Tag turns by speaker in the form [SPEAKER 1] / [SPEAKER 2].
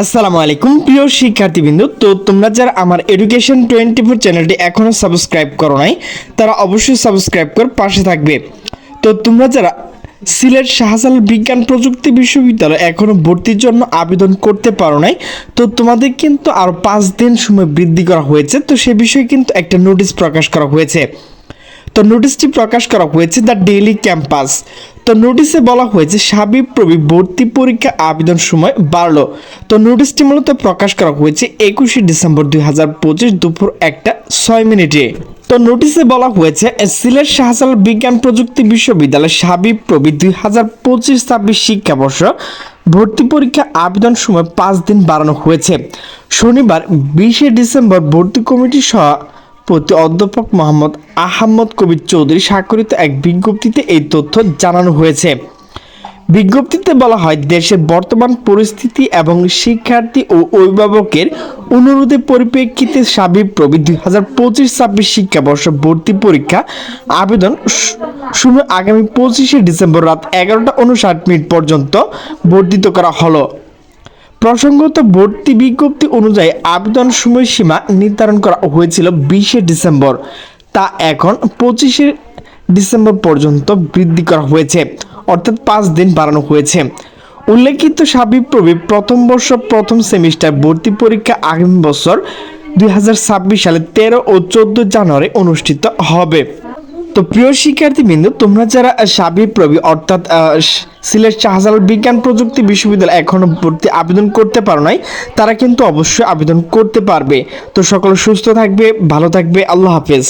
[SPEAKER 1] আসসালামু আলাইকুম। প্রিয় শিক্ষার্থীবৃন্দ, তো তোমরা যারা আমার এডুকেশন টোয়েন্টি ফোর চ্যানেলটি এখনও সাবস্ক্রাইব করো নাই, তারা অবশ্যই সাবস্ক্রাইব করে পাশে থাকবে। তো তোমরা যারা সিলেট শাহজালাল বিজ্ঞান প্রযুক্তি বিশ্ববিদ্যালয় এখনও ভর্তির জন্য আবেদন করতে পারো নাই, তো তোমাদের কিন্তু আরও পাঁচ দিন সময় বৃদ্ধি করা হয়েছে, তো সে বিষয়ে কিন্তু একটা নোটিশ প্রকাশ করা হয়েছে। তো নোটিশটি প্রকাশ করা হয়েছে দ্য ডেইলি ক্যাম্পাস। তো নোটিশে বলা হয়েছে সাবিক প্রবি ভর্তি পরীক্ষা আবেদন সময় বাড়লো। তো নোটিশটি মূলত প্রকাশ করা হয়েছে একুশে ডিসেম্বর দুই হাজার পঁচিশ দুপুর একটা ছয় মিনিটে। তো নোটিশে বলা হয়েছে, সিলেট শাহজালাল বিজ্ঞান প্রযুক্তি বিশ্ববিদ্যালয় সাবিক প্রবি দুই হাজার পঁচিশ ছাব্বিশ শিক্ষাবর্ষ ভর্তি পরীক্ষা আবেদন সময় পাঁচ দিন বাড়ানো হয়েছে। শনিবার বিশে ডিসেম্বর ভর্তি কমিটি সহ প্রতি অধ্যাপক মোহাম্মদ আহমদ কবির চৌধুরী স্বাক্ষরিত এক বিজ্ঞপ্তিতে এই তথ্য জানানো হয়েছে। বিজ্ঞপ্তিতে বলা হয়, দেশের বর্তমান পরিস্থিতি এবং শিক্ষার্থী ও অভিভাবকের অনুরোধের পরিপ্রেক্ষিতে সাবিক প্রবি দুই হাজার পঁচিশ ছাব্বিশ শিক্ষাবর্ষ ভর্তি পরীক্ষা আবেদন শ- সময় আগামী পঁচিশে ডিসেম্বর রাত এগারোটা উনষাট মিনিট পর্যন্ত বর্ধিত করা হলো। প্রসঙ্গত ভর্তি বিজ্ঞপ্তি অনুযায়ী আবেদন সময়সীমা নির্ধারণ করা হয়েছিল বিশে ডিসেম্বর। তা এখন পঁচিশে ডিসেম্বর পর্যন্ত বৃদ্ধি করা হয়েছে, অর্থাৎ পাঁচ দিন বাড়ানো হয়েছে। উল্লেখিত সাবিপ্রবি প্রথম বর্ষ প্রথম সেমিস্টার ভর্তি পরীক্ষা আগামী বছর দুই হাজার ছাব্বিশ সালে তেরো ও চোদ্দ জানুয়ারি অনুষ্ঠিত হবে। তো প্রিয় শিক্ষার্থীবৃন্দ, তোমরা যারা সাবিপ্রবি অর্থাৎ সিলেট শাহজালাল বিজ্ঞান প্রযুক্তি বিশ্ববিদ্যালয় এখনও ভর্তি আবেদন করতে পারো নাই, তারা কিন্তু অবশ্যই আবেদন করতে পারবে। তো সকল সুস্থ থাকবে, ভালো থাকবে, আল্লাহ হাফেজ।